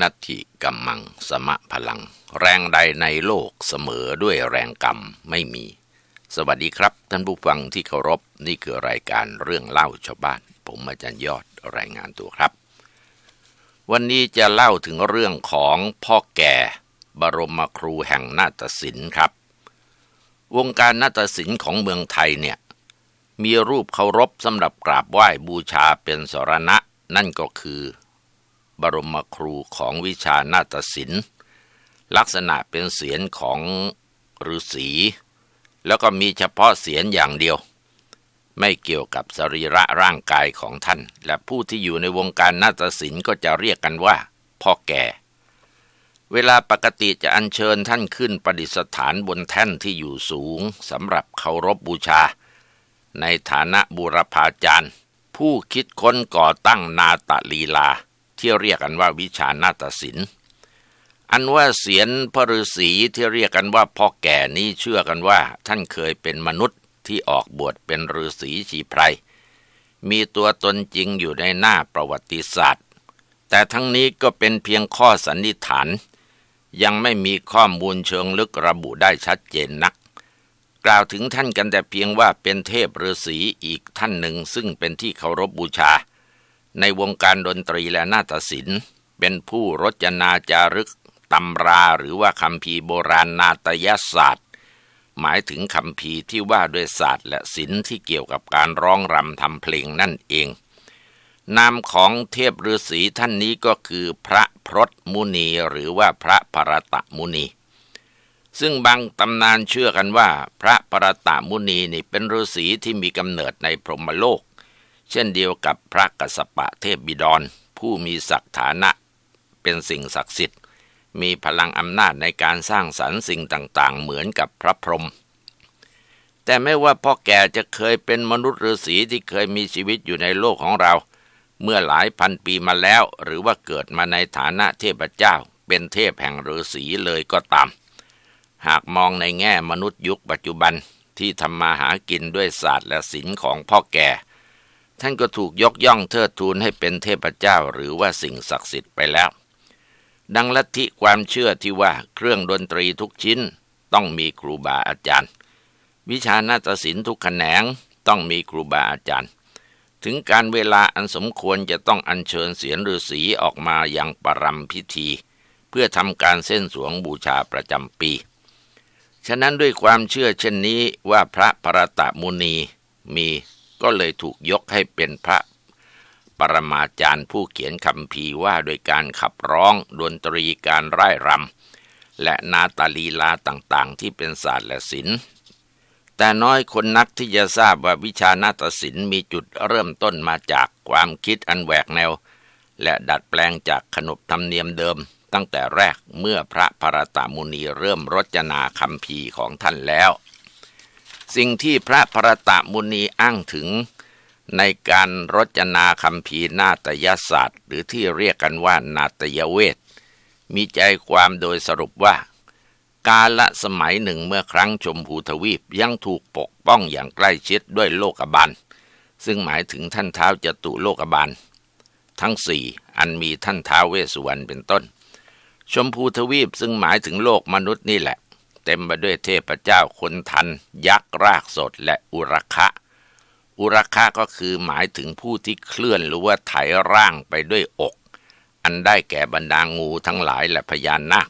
นัตถิกัมมังสมะพลัง แรงใดในโลกเสมอด้วยแรงกรรมไม่มี สวัสดีครับ ท่านผู้ฟังที่เคารพนี่คือรายการเรื่องเล่าชาวบ้าน ผมอาจารย์ยอดรายงานตัวครับ วันนี้จะเล่าถึงเรื่องของพ่อแก่ บรมครูแห่งนาฏศิลป์ครับ วงการนาฏศิลป์ของเมืองไทยเนี่ยมีรูปเคารพสำหรับกราบไหว้บูชาเป็นสรณะ นั่นก็คือ บรมครูของวิชานาฏศิลป์ ลักษณะเป็นเสียนของฤาษีแล้วก็มีเฉพาะเสียนอย่างเดียว ไม่เกี่ยวกับสรีระร่างกายของท่าน และผู้ที่อยู่ในวงการนาฏศิลป์ก็จะเรียกกันว่าพ่อแก่ เวลาปกติจะอัญเชิญท่านขึ้นประดิษฐานบนแท่นที่อยู่สูงสำหรับเคารพบูชา ในฐานะบูรพาจารย์ ผู้คิดค้นก่อตั้งนาตลีลา ที่เรียกกันว่าวิชานาฏศิลป์อันว่าเสียนพระฤาษีที่เรียกกันว่าพ่อแก่นี้เชื่อกันว่า ท่านเคยเป็นมนุษย์ที่ออกบวชเป็นฤาษีชีไพรมีตัวตนจริงอยู่ในหน้าประวัติศาสตร์ แต่ทั้งนี้ก็เป็นเพียงข้อสันนิษฐาน ยังไม่มีข้อมูลเชิงลึกระบุได้ชัดเจนนัก กล่าวถึงท่านกันแต่เพียงว่าเป็นเทพฤาษีอีกท่านหนึ่งซึ่งเป็นที่เคารพบบูชา ในวงการดนตรีและนาฏศิลป์ เป็นผู้รจนาจารึกตำราหรือว่าคำพีโบราณนาตยศาสตร์ หมายถึงคำพีที่ว่าด้วยศาสตร์และศิลป์ที่เกี่ยวกับการร้องรำทำเพลงนั่นเอง นามของเทพฤาษีท่านนี้ก็คือพระพรตมุนีหรือว่าพระปรตะมุนี ซึ่งบางตำนานเชื่อกันว่า พระปรตะมุนีนี่เป็นฤาษีที่มีกำเนิดในพรหมโลก เช่นเดียวกับพระกสปะเทพบิดร ผู้มีศักฐานะ เป็นสิ่งศักดิ์สิทธิ์ มีพลังอำนาจในการสร้างสรรค์สิ่งต่างๆ เหมือนกับพระพรหมแต่ไม่ว่าพ่อแก่จะเคยเป็นมนุษย์ฤาษีที่เคยมีชีวิตอยู่ในโลกของเรา เมื่อหลายพันปีมาแล้ว หรือว่าเกิดมาในฐานะเทพเจ้า เป็นเทพแห่งฤาษีเลยก็ตาม หากมองในแง่มนุษย์ยุคปัจจุบันที่ทำมาหากินด้วยศาสตร์และศิลป์ของพ่อแก่ ท่านก็ถูกยกย่องเทิดทูนให้เป็นเทพเจ้าหรือว่าสิ่งศักดิ์สิทธิ์ไปแล้ว ดังลัทธิความเชื่อที่ว่าเครื่องดนตรีทุกชิ้นต้องมีครูบาอาจารย์ วิชานาฏศิลป์ทุกแขนงต้องมีครูบาอาจารย์ ถึงการเวลาอันสมควรจะต้องอัญเชิญเสียนฤาษีออกมายังปรำพิธี เพื่อทำการเส้นสวงบูชาประจำปี ฉะนั้นด้วยความเชื่อเช่นนี้ว่าพระปรตะมุนีมี ก็เลยถูกยกให้เป็นพระปรมาจารย์ผู้เขียนคำพีว่าโดยการขับร้องดนตรีการร่ายรำและนาตาลีลาต่างๆ ที่เป็นศาสตร์และศิลป์แต่น้อยคนนักที่จะทราบว่าวิชานาฏศิลป์มีจุดเริ่มต้นมาจากความคิดอันแหวกแนว และดัดแปลงจากขนบธรรมเนียมเดิม ตั้งแต่แรกเมื่อพระพรตามุนีเริ่มรจนาคำพีของท่านแล้ว สิ่งที่พระพรตามุนีอ้างถึง ในการรจนาคำพีนาตยศาสตร์ หรือที่เรียกกันว่านาตยเวท มีใจความโดยสรุปว่า กาละสมัยหนึ่งเมื่อครั้งชมพูทวีปยังถูกปกป้องอย่างใกล้ชิดด้วยโลกบาลซึ่งหมายถึงท่านเท้าจตุโลกบาลทั้งสี่อันมีท่านเท้าเวสสุวรรณเป็นต้น ชมพูทวีปซึ่งหมายถึงโลกมนุษย์นี่แหละ ต็มไปด้วยเทพเจ้าคนทัน ยักษ์รากสดและอุรคะ อุรคะก็คือหมายถึงผู้ที่เคลื่อนหรือว่าไถร่างไปด้วยอก อันได้แก่บรรดางูทั้งหลายและพญานาค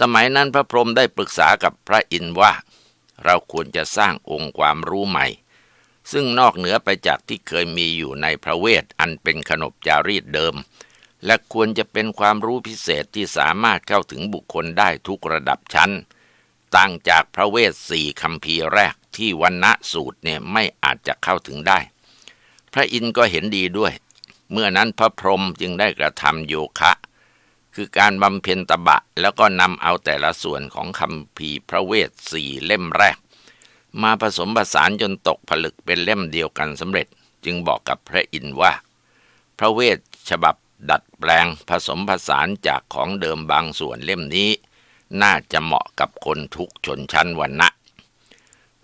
สมัยนั้นพระพรหมได้ปรึกษากับพระอินทร์ว่า เราควรจะสร้างองค์ความรู้ใหม่ ซึ่งนอกเหนือไปจากที่เคยมีอยู่ในพระเวท อันเป็นขนบจารีตเดิมและควรจะเป็นความรู้พิเศษที่สามารถเข้าถึงบุคคลได้ทุกระดับชั้น ต่างจากพระเวทสี่คำพีแรกที่วันณะสูตรเนี่ยไม่อาจจะเข้าถึงได้ พระอินทร์ก็เห็นดีด้วย เมื่อนั้นพระพรหมจึงได้กระทำโยคะ คือการบำเพ็ญตบะ แล้วก็นำเอาแต่ละส่วนของคำพีพระเวทสี่เล่มแรก มาผสมผสานจนตกผลึกเป็นเล่มเดียวกันสำเร็จ จึงบอกกับพระอินทร์ว่า พระเวทฉบับดัดแปลงผสมผสานจากของเดิมบางส่วนเล่มนี้ น่าจะเหมาะกับคนทุกชนชั้นวรรณะ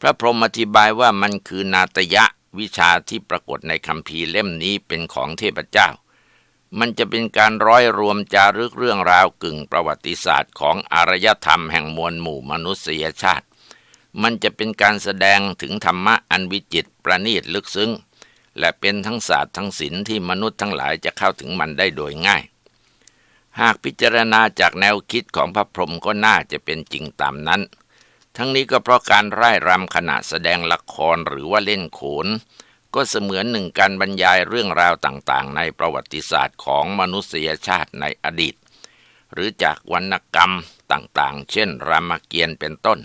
พระพรหมอธิบายว่ามันคือนาตยะวิชาที่ปรากฏในคำพีร์เล่มนี้เป็นของเทพเจ้า มันจะเป็นการร้อยรวมจารึกเรื่องราวกึ่งประวัติศาสตร์ของอารยธรรมแห่งมวลหมู่มนุษยชาติ มันจะเป็นการแสดงถึงธรรมะอันวิจิตรประณีตลึกซึ้ง และเป็นทั้งศาสตร์ทั้งศิลป์ที่มนุษย์ทั้งหลายจะเข้าถึงมันได้โดยง่าย หากพิจารณาจากแนวคิดของพระพรหมก็น่าจะเป็นจริงตามนั้น ทั้งนี้ก็เพราะการไร้รำขณะแสดงละครหรือว่าเล่นโขน ก็เสมือนหนึ่งการบรรยายเรื่องราวต่างๆ ในประวัติศาสตร์ของมนุษยชาติในอดีต หรือจากวรรณกรรมต่างๆ เช่น รามเกียรติ์เป็นต้น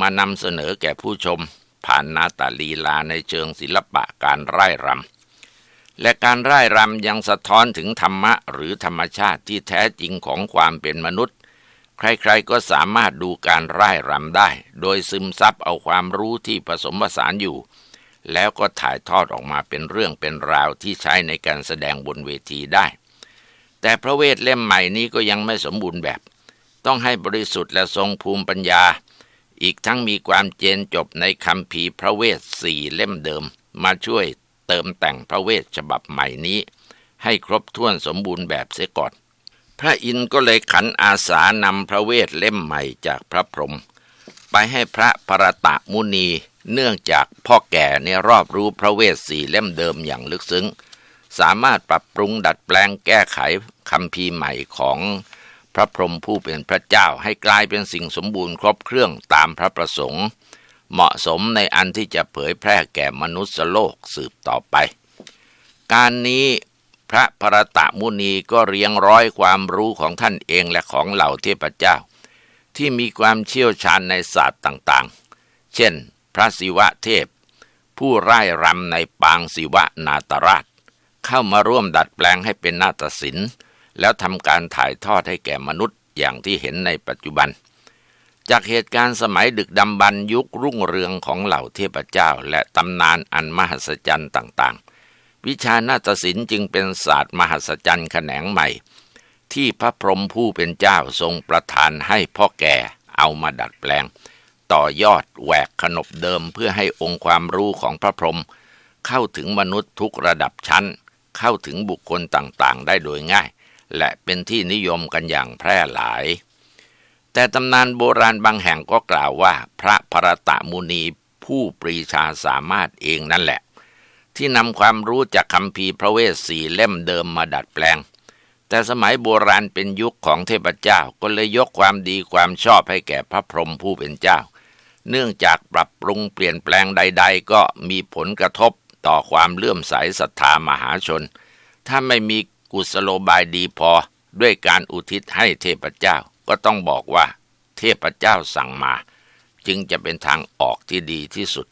มานำเสนอแก่ผู้ชม ผ่านนาตาลีลาในเชิงศิลปะการไร่รำ และการร่ายรำยังสะท้อนถึงธรรมะหรือธรรมชาติที่แท้จริงของความเป็นมนุษย์ ใครๆก็สามารถดูการร่ายรำได้ โดยซึมซับเอาความรู้ที่ผสมผสานอยู่ แล้วก็ถ่ายทอดออกมาเป็นเรื่องเป็นราวที่ใช้ในการแสดงบนเวทีได้ แต่พระเวทเล่มใหม่นี้ก็ยังไม่สมบูรณ์แบบ ต้องให้บริสุทธิ์และทรงภูมิปัญญา อีกทั้งมีความเจนจบในคำภีพระเวทสี่เล่มเดิม มาช่วย เติมแต่งพระเวทฉบับใหม่นี้ ให้ครบถ้วนสมบูรณ์แบบเสียก่อน พระอินทร์ก็เลยขันอาสานำพระเวทเล่มใหม่จากพระพรหมไปให้พระปรตะมุนี เนื่องจากพ่อแก่เนี่ยรอบรู้พระเวทสี่เล่มเดิมอย่างลึกซึ้ง สามารถปรับปรุงดัดแปลงแก้ไขคำพีใหม่ของพระพรหมผู้เป็นพระเจ้าให้กลายเป็นสิ่งสมบูรณ์ครบเครื่องตามพระประสงค์ เหมาะสมในอันที่จะเผยแพร่แก่มนุษยโลกสืบต่อไป การนี้พระพรตมุนีก็เรียงร้อยความรู้ของท่านเองและของเหล่าเทพเจ้า ที่มีความเชี่ยวชาญในศาสตร์ต่างๆ เช่น พระศิวะเทพ ผู้ไร้รำในปางศิวะนาตราช เข้ามาร่วมดัดแปลงให้เป็นนาฏศิลป์ แล้วทำการถ่ายทอดให้แก่มนุษย์อย่างที่เห็นในปัจจุบัน จากเหตุการณ์สมัยดึกดำบรรยุครุ่งเรืองของเหล่าเทพเจ้า และตำนานอันมหัศจรรย์ต่างๆ วิชานาฏศิลป์จึงเป็นศาสตร์มหัศจรรย์แขนงใหม่ ที่พระพรหมผู้เป็นเจ้าทรงประทานให้พ่อแก่เอามาดัดแปลง ต่อยอดแหวกขนบเดิมเพื่อให้องค์ความรู้ของพระพรหมเข้าถึงมนุษย์ทุกระดับชั้น เข้าถึงบุคคลต่างๆ ได้โดยง่าย และเป็นที่นิยมกันอย่างแพร่หลาย แต่ตำนานโบราณบางแห่งก็กล่าวว่าพระพรตะมุนีผู้ปรีชาสามารถเองนั่นแหละ ที่นำความรู้จากคำพีพระเวสสีเล่มเดิมมาดัดแปลง แต่สมัยโบราณเป็นยุคของเทพเจ้าก็เลยยกความดีความชอบให้แก่พระพรหมผู้เป็นเจ้า เนื่องจากปรับปรุงเปลี่ยนแปลงใด ๆ ก็มีผลกระทบต่อความเลื่อมใสศรัทธามหาชน ถ้าไม่มีกุศโลบายดีพอด้วยการอุทิศให้เทพเจ้า ก็ต้องบอกว่า เทพเจ้าสั่งมา จึงจะเป็นทางออกที่ดีที่สุด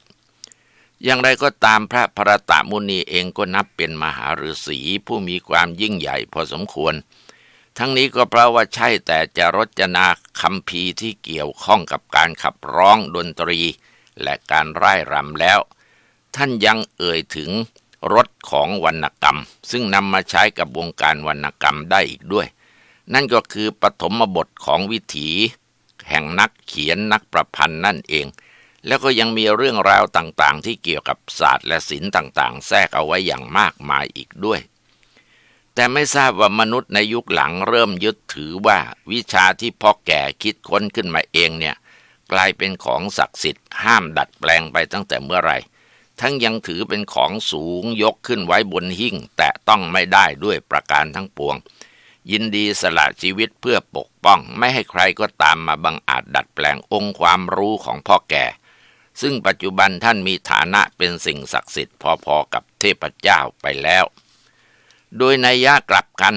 อย่างไรก็ตามพระพรตามุนีเองก็นับเป็นมหาฤาษีผู้มีความยิ่งใหญ่พอสมควร ทั้งนี้ก็เพราะว่าใช่แต่จะรจนาคำพีที่เกี่ยวข้องกับการขับร้องดนตรี และการไร้รำแล้ว ท่านยังเอ่ยถึงรถของวรรณกรรม ซึ่งนำมาใช้กับวงการวรรณกรรมได้อีกด้วย นั่นก็คือปฐมบทของวิถีแห่งนักเขียนนักประพันธ์นั่นเอง แล้วก็ยังมีเรื่องราวต่างๆ ที่เกี่ยวกับศาสตร์และศิลป์ต่างๆ แทรกเอาไว้อย่างมากมายอีกด้วย แต่ไม่ทราบว่ามนุษย์ในยุคหลังเริ่มยึดถือว่าวิชาที่พ่อแก่คิดค้นขึ้นมาเองเนี่ยกลายเป็นของศักดิ์สิทธิ์ห้ามดัดแปลงไปตั้งแต่เมื่อไรทั้งยังถือเป็นของสูงยกขึ้นไว้บนหิ้งแต่ต้องไม่ได้ด้วยประการทั้งปวง ยินดีสละชีวิตเพื่อปกป้อง ไม่ให้ใครก็ตามมาบังอาจดัดแปลงองค์ความรู้ของพ่อแก่ ซึ่งปัจจุบันท่านมีฐานะเป็นสิ่งศักดิ์สิทธิ์พอๆกับเทพเจ้าไปแล้ว โดยนัยยะกลับกัน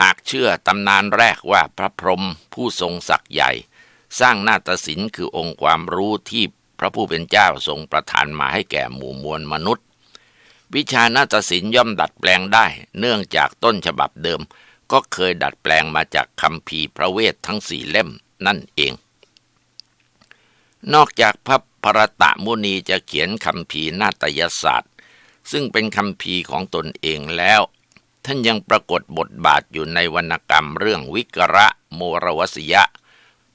หากเชื่อตำนานแรกว่าพระพรหมผู้ทรงศักย์ใหญ่ สร้างนาฏศิลป์คือองค์ความรู้ที่พระผู้เป็นเจ้าทรงประทานมาให้แก่หมู่มวลมนุษย์ วิชานาฏศิลป์ย่อมดัดแปลงได้ เนื่องจากต้นฉบับเดิม ก็เคยดัดแปลงมาจากคำพีพระเวททั้งสี่เล่มนั่นเอง นอกจากพระพรตะมุนีจะเขียนคำพีนาฏยศาสตร์ ซึ่งเป็นคำพีของตนเองแล้ว ท่านยังปรากฏบทบาทอยู่ในวรรณกรรมเรื่องวิกระโมรวสยะ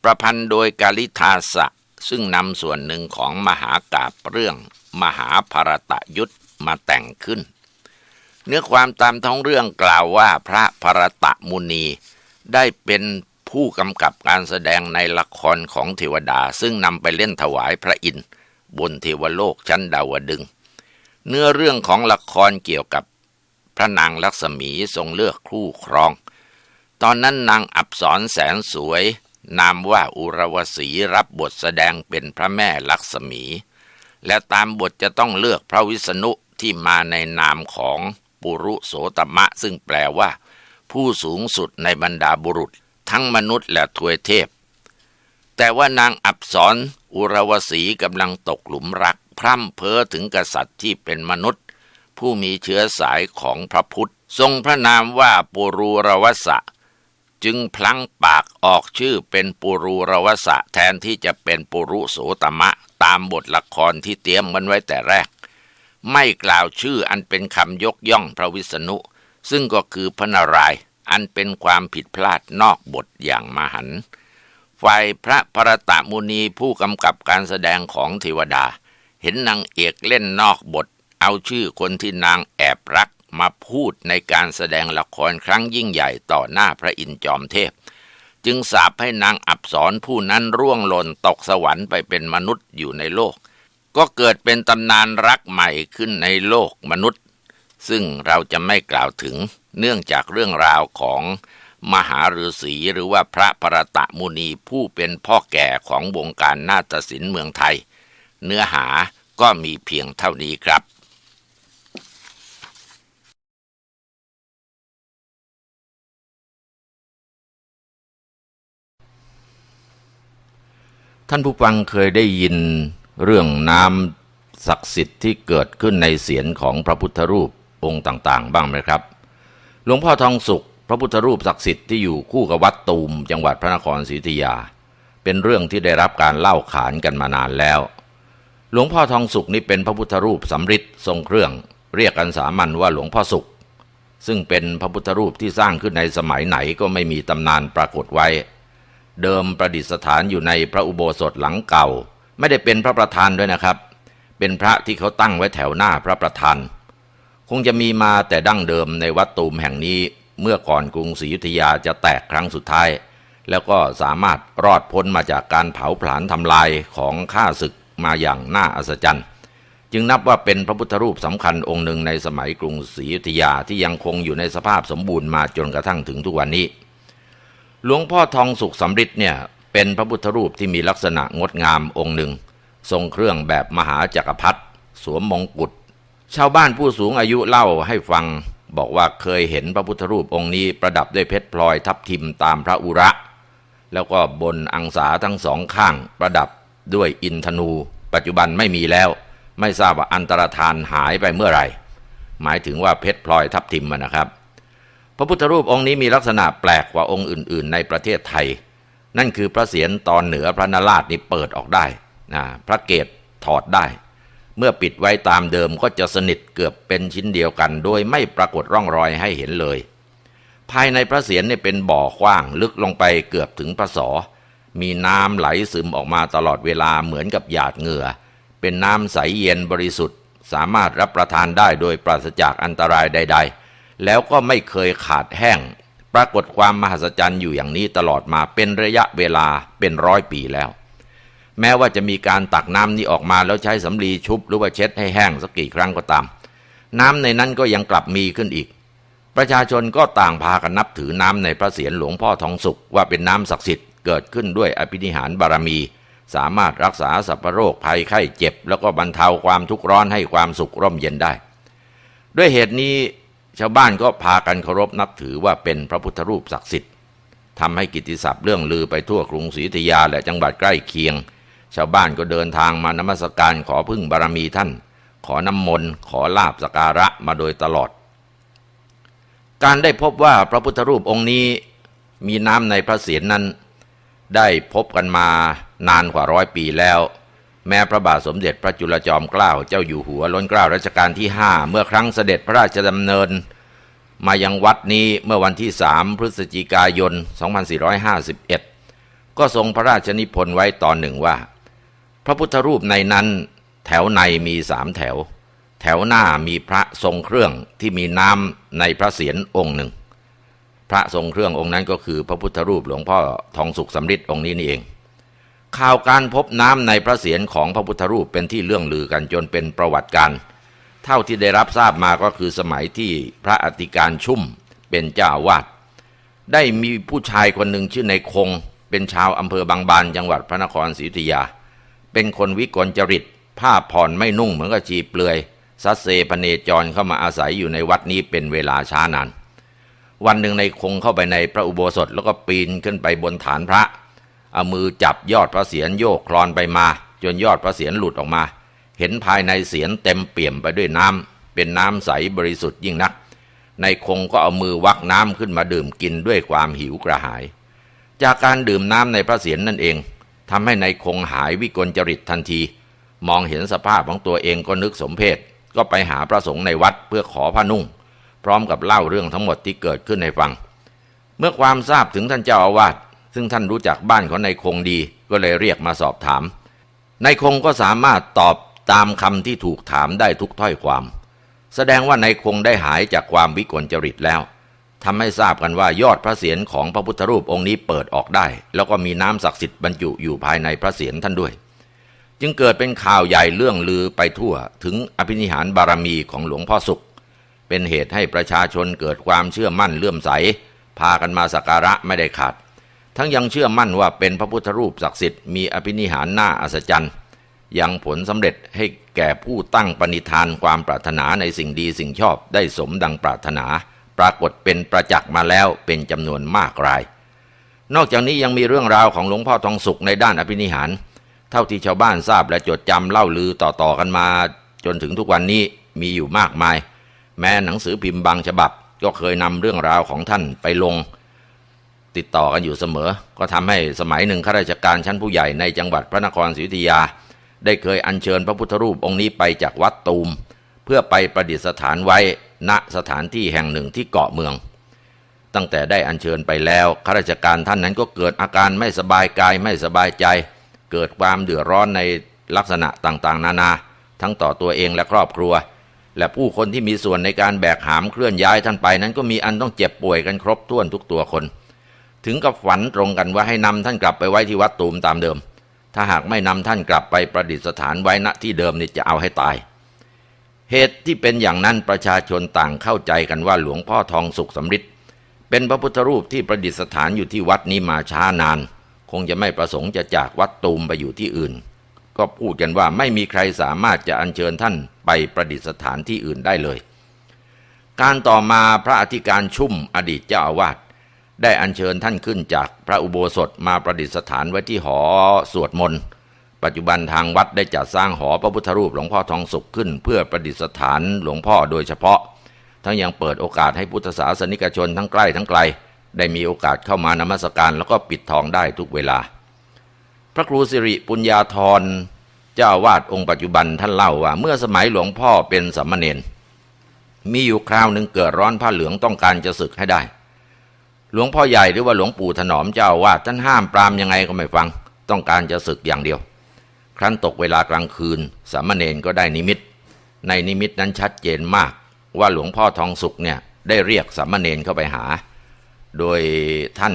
ประพันธ์โดยกาลิทาสะ ซึ่งนำส่วนหนึ่งของมหากาบเรื่องมหาภารตะยุทธมาแต่งขึ้น เนื้อความตามท้องเรื่องกล่าวว่าพระพรตะมุนีได้เป็นผู้กำกับการแสดงในละครของเทวดา ซึ่งนำไปเล่นถวายพระอินทร์บนเทวโลกชั้นดาวดึง เนื้อเรื่องของละครเกี่ยวกับพระนางลักษมีทรงเลือกคู่ครอง ตอนนั้นนางอับสรแสนสวย นามว่าอุรวสีรับบทแสดงเป็นพระแม่ลักษมี และตามบทจะต้องเลือกพระวิษณุที่มาในนามของ ปุรุโสตมะ ซึ่งแปลว่า ผู้สูงสุดในบรรดาบุรุษ ทั้งมนุษย์และทวยเทพ แต่ว่านางอับสรอุรวสีกำลังตกหลุมรัก พร่ำเพ้อถึงกษัตริย์ที่เป็นมนุษย์ ผู้มีเชื้อสายของพระพุทธ ทรงพระนามว่าปุรูรวสะ จึงพลั้งปากออกชื่อเป็นปุรูรวสะแทนที่จะเป็นปุรุโสตมะ ตามบทละครที่เตรียมมันไว้แต่แรก ไม่กล่าวชื่ออันเป็นคำยกย่องพระวิษณุ ซึ่งก็คือพระนารายณ์อันเป็นความผิดพลาดนอกบทอย่างมหันต์ฝ่ายพระพระตมุนีผู้กำกับการแสดงของเทวดา เห็นนางเอกเล่นนอกบท เอาชื่อคนที่นางแอบรักมาพูดในการแสดงละครครั้งยิ่งใหญ่ต่อหน้าพระอินทร์จอมเทพ จึงสาปให้นางอับสรผู้นั้นร่วงหล่นตกสวรรค์ไปเป็นมนุษย์อยู่ในโลก ก็เกิดเป็นตำนานรักใหม่ขึ้นในโลกมนุษย์ ซึ่งเราจะไม่กล่าวถึงเนื่องจากเรื่องราวของมหาฤาษีหรือว่าพระประตะมุนีผู้เป็นพ่อแก่ของวงการนาฏศิลป์เมืองไทย เนื้อหาก็มีเพียงเท่านี้ครับท่านผู้ฟังเคยได้ยิน เรื่องน้ำศักดิ์สิทธิ์ที่เกิดขึ้นในเสียนของพระพุทธรูปองค์ต่างๆ บ้างไหมครับ หลวงพ่อทองสุข พระพุทธรูปศักดิ์สิทธิ์ที่อยู่คู่กับวัดตูม จังหวัดพระนครศรีอยุธยา เป็นเรื่องที่ได้รับการเล่าขานกันมานานแล้ว หลวงพ่อทองสุขนี่เป็นพระพุทธรูปสำริดทรงเครื่อง เรียกกันสามัญว่าหลวงพ่อสุข ซึ่งเป็นพระพุทธรูปที่สร้างขึ้นในสมัยไหนก็ไม่มีตำนานปรากฏไว้ เดิมประดิษฐานอยู่ในพระอุโบสถหลังเก่า ไม่ได้เป็นพระประธานด้วยนะครับ เป็นพระที่เขาตั้งไว้แถวหน้าพระประธาน คงจะมีมาแต่ดั้งเดิมในวัดตูมแห่งนี้เมื่อก่อนกรุงศรีอยุธยาจะแตกครั้งสุดท้าย แล้วก็สามารถรอดพ้นมาจากการเผาผลาญทำลายของข้าศึกมาอย่างน่าอัศจรรย์ จึงนับว่าเป็นพระพุทธรูปสำคัญองค์หนึ่งในสมัยกรุงศรีอยุธยาที่ยังคงอยู่ในสภาพสมบูรณ์มาจนกระทั่งถึงทุกวันนี้ หลวงพ่อทองสุขสำริดเนี่ย เป็นพระพุทธรูปที่มีลักษณะงดงามองค์หนึ่ง ทรงเครื่องแบบมหาจักรพรรดิสวมมงกุฎชาวบ้านผู้สูงอายุเล่าให้ฟัง บอกว่าเคยเห็นพระพุทธรูปองค์นี้ประดับด้วยเพชรพลอยทับทิมตามพระอุระ แล้วก็บนอังสาทั้งสองข้างประดับด้วยอินทนู ปัจจุบันไม่มีแล้ว ไม่ทราบว่าอันตรธานหายไปเมื่อไหร่ หมายถึงว่าเพชรพลอยทับทิมนะครับ พระพุทธรูปองค์นี้มีลักษณะแปลกกว่าองค์อื่น ๆ ในประเทศไทย นั่นคือพระเศียรตอนเหนือพระนราชนี่เปิดออกได้นะพระเกศถอดได้ เมื่อปิดไว้ตามเดิมก็จะสนิทเกือบเป็นชิ้นเดียวกัน โดยไม่ปรากฏร่องรอยให้เห็นเลย ภายในพระเศียรเนี่ยเป็นบ่อกว้างลึกลงไปเกือบถึงพระศอมีน้ำไหลซึมออกมาตลอดเวลาเหมือนกับหยาดเหงื่อ เป็นน้ำใสเย็นบริสุทธิ์ สามารถรับประทานได้โดยปราศจากอันตรายใด ๆ แล้วก็ไม่เคยขาดแห้ง ปรากฏความมหัศจรรย์อยู่อย่างนี้ตลอดมาเป็นระยะเวลาเป็นร้อยปีแล้ว แม้ว่าจะมีการตักน้ำนี้ออกมาแล้วใช้สำลีชุบหรือว่าเช็ดให้แห้งสักกี่ครั้งก็ตาม น้ำในนั้นก็ยังกลับมีขึ้นอีก ประชาชนก็ต่างพากันนับถือน้ำในพระเศียรหลวงพ่อทองสุขว่าเป็นน้ำศักดิ์สิทธิ์เกิดขึ้นด้วยอภินิหารบารมี สามารถรักษาสัพพโรคภัยไข้เจ็บ แล้วก็บรรเทาความทุกข์ร้อนให้ความสุขร่มเย็นได้ ด้วยเหตุนี้ ชาวบ้านก็พากันเคารพนับถือว่าเป็นพระพุทธรูปศักดิ์สิทธิ์ทำให้กิตติศัพท์เรื่องลือไปทั่วกรุงศรีอยุธยาและจังหวัดใกล้เคียง ชาวบ้านก็เดินทางมานมัสการขอพึ่งบารมีท่าน ขอน้ำมนต์ขอลาบสการะมาโดยตลอด การได้พบว่าพระพุทธรูปองค์นี้มีน้ำในพระเศียรนนั้น ได้พบกันมานานกว่าร้อยปีแล้ว แม้พระบาทสมเด็จพระจุลจอมเกล้าเจ้าอยู่หัวล้นเกล้ารัชกาลที่ห้าเมื่อครั้งเสด็จพระราชดำเนิน มายังวัดนี้เมื่อวันที่สามพฤศจิกายน 2451 ก็ทรงพระราชนิพนธ์ไว้ตอนหนึ่งว่า พระพุทธรูปในนั้น แถวในมีสามแถว แถวหน้ามีพระทรงเครื่องที่มีน้ำในพระเศียรองค์หนึ่ง พระทรงเครื่ององค์นั้นก็คือพระพุทธรูปหลวงพ่อทองสุขสำริดองค์นี้นี่เอง ข่าวการพบน้ำในพระเศียรของพระพุทธรูปเป็นที่เลื่องลือกันจนเป็นประวัติการ เท่าที่ได้รับทราบมาก็คือสมัยที่พระอธิการชุ่มเป็นเจ้าวาสได้มีผู้ชายคนหนึ่งชื่อในคง เป็นชาวอำเภอบางบานจังหวัดพระนครศรีอยุธยา เป็นคนวิกลจริต ผ้าผ่อนไม่นุ่งเหมือนกับจีเปลือยซัดเซพเนจรเข้ามาอาศัยอยู่ในวัดนี้เป็นเวลาช้านาน วันหนึ่งในคงเข้าไปในพระอุโบสถแล้วก็ปีนขึ้นไปบนฐานพระ เอามือจับยอดพระเศียรโยกคลอนไปมา จนยอดพระเศียรหลุดออกมา เห็นภายในเศียรเต็มเปี่ยมไปด้วยน้ำเป็นน้ำใสบริสุทธิ์ยิ่งนัก ในคงก็เอามือวักน้ำขึ้นมาดื่มกินด้วยความหิวกระหาย จากการดื่มน้ำในพระเศียรนนั่นเองทำให้ในคงหายวิกลจริตทันที มองเห็นสภาพของตัวเองก็นึกสมเพศก็ไปหาพระสงฆ์ในวัดเพื่อขอผ้านุ่ง พร้อมกับเล่าเรื่องทั้งหมดที่เกิดขึ้นให้ฟัง เมื่อความทราบถึงท่านเจ้าอาวาส ซึ่งท่านรู้จักบ้านของนายคงดีก็เลยเรียกมาสอบถามนายคงก็สามารถตอบตามคำที่ถูกถามได้ทุกถ้อยความ แสดงว่านายคงได้หายจากความวิกลจริตแล้วทำให้ทราบกันว่ายอดพระเศียรของพระพุทธรูปองค์นี้เปิดออกได้ แล้วก็มีน้ำศักดิ์สิทธิ์บรรจุอยู่ภายในพระเศียรท่านด้วย จึงเกิดเป็นข่าวใหญ่เรื่องลือไปทั่วถึงอภินิหารบารมีของหลวงพ่อสุข เป็นเหตุให้ประชาชนเกิดความเชื่อมั่นเลื่อมใส พากันมาสักการะไม่ได้ขาด ทั้งยังเชื่อมั่นว่าเป็นพระพุทธรูปศักดิ์สิทธิ์มีอภินิหารน่าอัศจรรย์ยังผลสำเร็จให้แก่ผู้ตั้งปณิธานความปรารถนาในสิ่งดีสิ่งชอบได้สมดังปรารถนา ปรากฏเป็นประจักษ์มาแล้วเป็นจำนวนมากราย นอกจากนี้ยังมีเรื่องราวของหลวงพ่อทองสุขในด้านอภินิหาร เท่าที่ชาวบ้านทราบและจดจำเล่าลือต่อๆกันมา จนถึงทุกวันนี้มีอยู่มากมาย แม้หนังสือพิมพ์บางฉบับก็เคยนำเรื่องราวของท่านไปลง ติดต่อกันอยู่เสมอ ก็ทำให้สมัยหนึ่งข้าราชการชั้นผู้ใหญ่ในจังหวัดพระนครศรีอยุธยา ได้เคยอัญเชิญพระพุทธรูปองค์นี้ไปจากวัดตูม เพื่อไปประดิษฐานไว้ณสถานที่แห่งหนึ่งที่เกาะเมือง ตั้งแต่ได้อัญเชิญไปแล้วข้าราชการท่านนั้นก็เกิดอาการไม่สบายกายไม่สบายใจ เกิดความเดือดร้อนในลักษณะต่างๆ นานา ทั้งต่อตัวเองและครอบครัว และผู้คนที่มีส่วนในการแบกหามเคลื่อนย้ายท่านไปนั้นก็มีอันต้องเจ็บป่วยกันครบถ้วนทุกตัวคน ถึงกับฝันตรงกันว่าให้นำท่านกลับไปไว้ที่วัดตูมตามเดิม ถ้าหากไม่นำท่านกลับไปประดิษฐานไว้ณที่เดิมนี่จะเอาให้ตาย เหตุที่เป็นอย่างนั้นประชาชนต่างเข้าใจกันว่าหลวงพ่อทองสุขสำริดเป็นพระพุทธรูปที่ประดิษฐานอยู่ที่วัดนี้มาช้านาน คงจะไม่ประสงค์จะจากวัดตูมไปอยู่ที่อื่น ก็พูดกันว่าไม่มีใครสามารถจะอัญเชิญท่านไปประดิษฐานที่อื่นได้เลย การต่อมาพระอธิการชุ่มอดีตเจ้าอาวาส ได้อัญเชิญท่านขึ้นจากพระอุโบสถมาประดิษฐานไว้ที่หอสวดมนต์ปัจจุบันทางวัดได้จัดสร้างหอพระพุทธรูปหลวงพ่อทองสุขขึ้น เพื่อประดิษฐานหลวงพ่อโดยเฉพาะ ทั้งยังเปิดโอกาสให้พุทธศาสนิกชนทั้งใกล้ทั้งไกล ได้มีโอกาสเข้ามานมัสการแล้วก็ปิดทองได้ทุกเวลา พระครูสิริปุญญาธรเจ้าวาดองค์ปัจจุบันท่านเล่าว่า เมื่อสมัยหลวงพ่อเป็นสัมมเนนมีอยู่คราวหนึ่งเกิดร้อนผ้าเหลืองต้องการจะศึกให้ได้ หลวงพ่อใหญ่หรือว่าหลวงปู่ถนอมเจ้าว่าท่านห้ามปรามยังไงก็ไม่ฟัง ต้องการจะศึกอย่างเดียว ครั้นตกเวลากลางคืน สามเณรก็ได้นิมิต ในนิมิตนั้นชัดเจนมาก ว่าหลวงพ่อทองสุขเนี่ยได้เรียกสามเณรเข้าไปหา โดยท่าน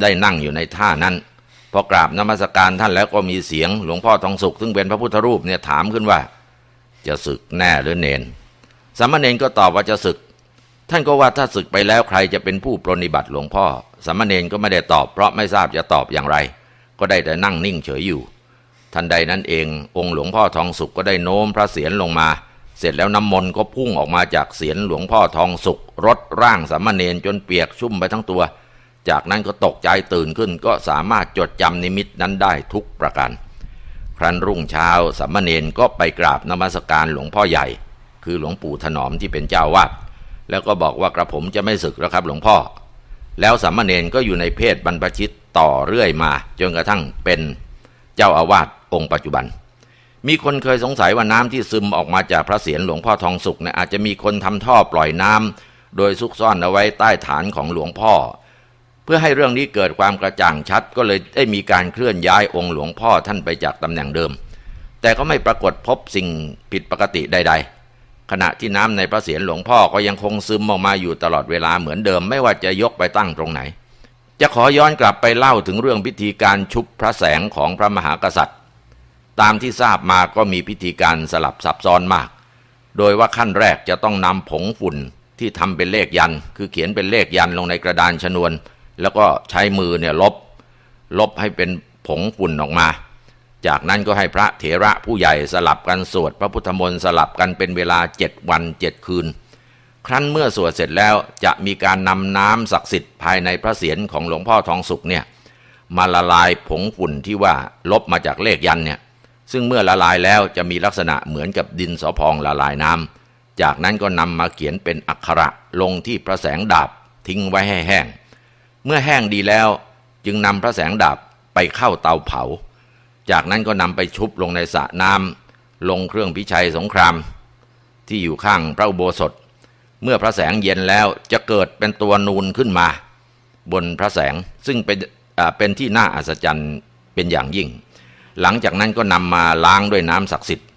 ได้นั่งอยู่ในท่านั้นพอกราบนมัสการท่านแล้วก็มีเสียงหลวงพ่อทองสุขซึ่งเป็นพระพุทธรูปเนี่ยถามขึ้นว่า จะศึกแน่หรือเนนสามเณรก็ตอบว่าจะศึก ท่านก็ว่าถ้าศึกไปแล้วใครจะเป็นผู้ปรนนิบัติหลวงพ่อสามเณรก็ไม่ได้ตอบเพราะไม่ทราบจะตอบอย่างไร ก็ได้แต่นั่งนิ่งเฉยอยู่ ทันใดนั้นเอง องค์หลวงพ่อทองสุขก็ได้โน้มพระเศียรลงมา เสร็จแล้วน้ำมนต์ก็พุ่งออกมาจากเศียรหลวงพ่อทองสุขรดร่างสามเณรจนเปียกชุ่มไปทั้งตัว จากนั้นก็ตกใจตื่นขึ้นก็สามารถจดจำนิมิตนั้นได้ทุกประการครั้นรุ่งเช้าสามเณรก็ไปกราบนมัสการหลวงพ่อใหญ่ คือหลวงปู่ถนอมที่เป็นเจ้าวาด แล้วก็บอกว่ากระผมจะไม่ศึกแล้วครับหลวงพ่อ แล้วสามเณรก็อยู่ในเพศบรรพชิตต่อเรื่อยมา จนกระทั่งเป็นเจ้าอาวาสองค์ปัจจุบัน มีคนเคยสงสัยว่าน้ำที่ซึมออกมาจากพระเศียรหลวงพ่อทองสุขเนี่ยอาจจะมีคนทำท่อปล่อยน้ำโดยซุกซ่อนเอาไว้ใต้ฐานของหลวงพ่อ เพื่อให้เรื่องนี้เกิดความกระจ่างชัด ก็เลยได้มีการเคลื่อนย้ายองค์หลวงพ่อท่านไปจากตำแหน่งเดิม แต่ก็ไม่ปรากฏพบสิ่งผิดปกติใด ขณะที่น้ำในพระเศียรหลวงพ่อก็ยังคงซึมออกมาอยู่ตลอดเวลาเหมือนเดิมไม่ว่าจะยกไปตั้งตรงไหน จะขอย้อนกลับไปเล่าถึงเรื่องพิธีการชุบพระแสงของพระมหากษัตริย์ ตามที่ทราบมาก็มีพิธีการสลับซับซ้อนมาก โดยว่าขั้นแรกจะต้องนำผงฝุ่นที่ทำเป็นเลขยัน คือเขียนเป็นเลขยันลงในกระดานชนวน แล้วก็ใช้มือเนี่ยลบ ลบให้เป็นผงฝุ่นออกมา จากนั้นก็ให้พระเถระผู้ใหญ่สลับกันสวดพระพุทธมนต์สลับกันเป็นเวลาเจ็ดวันเจ็ดคืน ครั้นเมื่อสวดเสร็จแล้วจะมีการนำน้ำศักดิ์สิทธิ์ภายในพระเศียรของหลวงพ่อทองสุขเนี่ยมาละลายผงฝุ่นที่ว่าลบมาจากเลขยันเนี่ยซึ่งเมื่อละลายแล้วจะมีลักษณะเหมือนกับดินสอพองละลายน้ำจากนั้นก็นำมาเขียนเป็นอักขระลงที่พระแสงดาบทิ้งไว้ให้แห้ง เมื่อแห้งดีแล้วจึงนำพระแสงดาบไปเข้าเตาเผา จากนั้นก็นำไปชุบลงในสระน้ำลงเครื่องพิชัยสงคราม ที่อยู่ข้างพระอุโบสถ เมื่อพระแสงเย็นแล้วจะเกิดเป็นตัวนูนขึ้นมา บนพระแสงซึ่งเป็นเป็นที่น่าอัศจรรย์เป็นอย่างยิ่ง หลังจากนั้นก็นำมาล้างด้วยน้ำศักดิ์สิทธิ์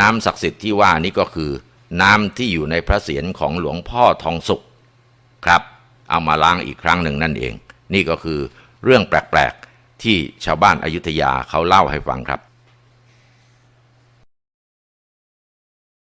น้ำศักดิ์สิทธิ์ที่ว่านี้ก็คือ น้ำที่อยู่ในพระเศียรของหลวงพ่อทองสุขครับ เอามาล้างอีกครั้งหนึ่งนั่นเอง นี่ก็คือเรื่องแปลกๆ ที่ชาวบ้านอายุทยาเขาเล่าให้ฟังครับ